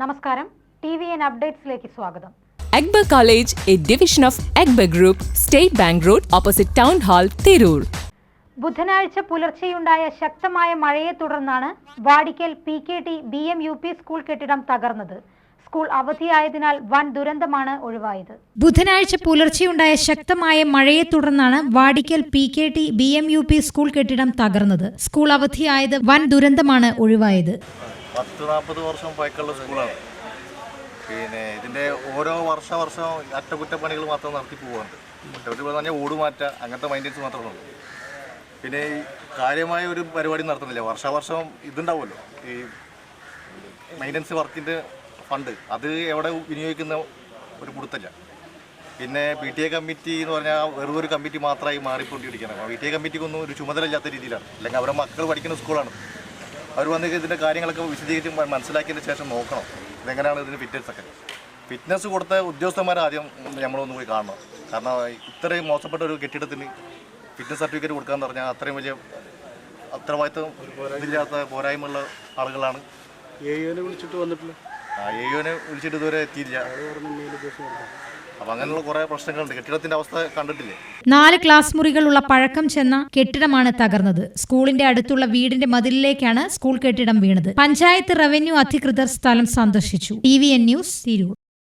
നമസ്കാരം. T V N അപ്ഡേറ്റ്സിലേക്ക് സ്വാഗതം. Akbar college A division of Akbar group state bank road opposite town hall Tirur. ബുധനാഴ്ച പുലർച്ചെയുണ്ടായ ശക്തമായ മഴയെ തുടർന്നാണ് Vadikkal P K T B M U P school കെട്ടിടം തകർന്നത്. സ്കൂൾ അവധിയായതിനാൽ വൻ ദുരന്തമാണ് ഒഴിവായത്. ബുധനാഴ്ച പുലർച്ചെയുണ്ടായ ശക്തമായ മഴയെ തുടർന്നാണ് Vadikkal P K T B M U P school കെട്ടിടം തകർന്നത്. സ്കൂൾ അവധിയായത് വൻ ദുരന്തമാണ് ഒഴിവായത്. പത്ത് നാൽപ്പത് വർഷം പഴക്കമുള്ള സ്കൂളാണ്. പിന്നെ ഇതിന്റെ ഓരോ വർഷ വർഷം അറ്റകുറ്റപ്പണികൾ മാത്രം നടത്തി പോവാണ് അറ്റകുറ്റപ്പണി പറഞ്ഞാൽ ഓടുമാറ്റ അങ്ങനത്തെ മൈന്റൻസ് മാത്രമേ ഉള്ളൂ. പിന്നെ ഈ കാര്യമായ ഒരു പരിപാടി നടത്തുന്നില്ല. വർഷാവർഷം ഇതുണ്ടാവുമല്ലോ. ഈ മെയിന്റനൻസ് വർക്കിന്റെ ഫണ്ട്. അത് എവിടെ വിനിയോഗിക്കുന്ന ഒരു കൊടുത്തല്ല പിന്നെ പി ടി എ കമ്മിറ്റി എന്ന് പറഞ്ഞാൽ വെറും ഒരു കമ്മിറ്റി മാത്രമായി മാറിക്കൊണ്ടിരിക്കുകയാണ്. പി ടി എ കമ്മിറ്റിക്കൊന്നും ഒരു ചുമതലയില്ലാത്ത രീതിയിലാണ്. അല്ലെങ്കിൽ അവരുടെ മക്കൾ പഠിക്കുന്ന സ്കൂളാണ്. അവർ വന്ന് ഇതിന്റെ കാര്യങ്ങളൊക്കെ വിശദീകരിച്ച് മനസ്സിലാക്കിയതിന് ശേഷം നോക്കണം. ഇതെങ്ങനെയാണ് ഇതിന് ഫിറ്റ്നസ് ഒക്കെ. ഫിറ്റ്നസ് കൊടുത്ത ഉദ്യോഗസ്ഥന്മാർ ആദ്യം നമ്മളൊന്ന് പോയി കാണണം. കാരണം ഇത്രയും മോശപ്പെട്ട ഒരു കെട്ടിടത്തിന് ഫിറ്റ്നസ് സർട്ടിഫിക്കറ്റ് കൊടുക്കാന്ന് പറഞ്ഞാൽ അത്രയും വലിയ ഉത്തരവാദിത്വം ഇതില്ലാത്ത പോരായ്മയുള്ള ആളുകളാണ്. വിളിച്ചിട്ട് വന്നിട്ടില്ല. ആ വിളിച്ചിട്ട് ഇതുവരെ എത്തിയില്ല. അപ്പം അങ്ങനെയുള്ള കുറേ പ്രശ്നങ്ങളുണ്ട്. കെട്ടിടത്തിന്റെ അവസ്ഥ കണ്ടിട്ടില്ലേ? നാല് ക്ലാസ് മുറികളുള്ള പഴക്കം ചെന്ന കെട്ടിടമാണ് തകർന്നത്. സ്കൂളിന്റെ അടുത്തുള്ള വീടിന്റെ മതിലിലേക്കാണ് സ്കൂൾ കെട്ടിടം വീണത്. പഞ്ചായത്ത് റവന്യൂ അധികൃതർ സ്ഥലം സന്ദർശിച്ചു. T V N news Tirur.